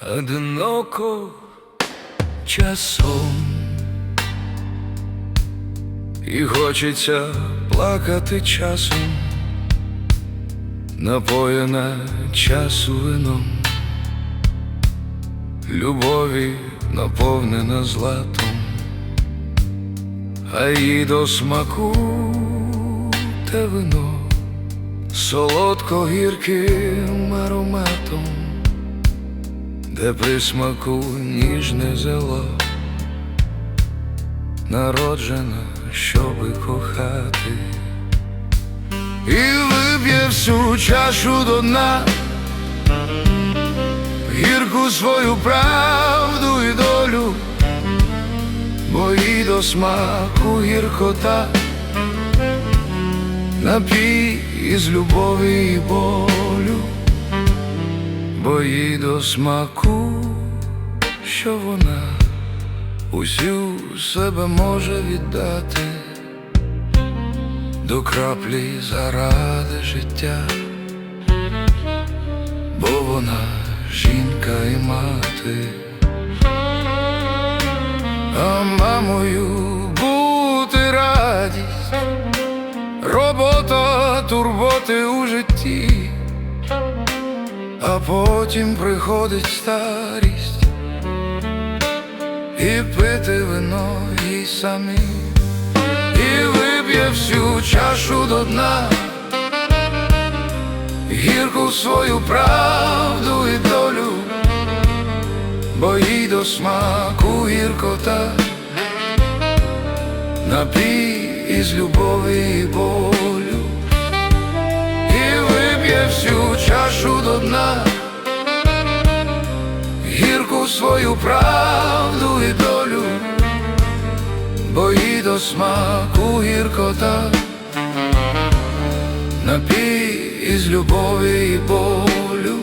Одиноко часом, і хочеться плакати часом, напоєна часу вином, любові наповнена златом, а їй до смаку те вино солодко-гірким ароматом, де при смаку ніжне зело, народжена, щоби кохати, і вип'є всю чашу до дна, гірку свою правду і долю, бо їй до смаку гіркота напій із любові і болю, бо їй до смаку, що вона усю себе може віддати до краплі заради життя, бо вона жінка і мати, а мамою бути радість. Робота, турботи у житті, а потім приходить старість і пити вино їй самі, і вип'є всю чашу до дна, гірку свою правду і долю, бо їй до смаку гіркота. Напій із любові і болю, і вип'є всю чашу до дна, гірку свою правду і бо їй до смаку гіркота, напій із любові і болю.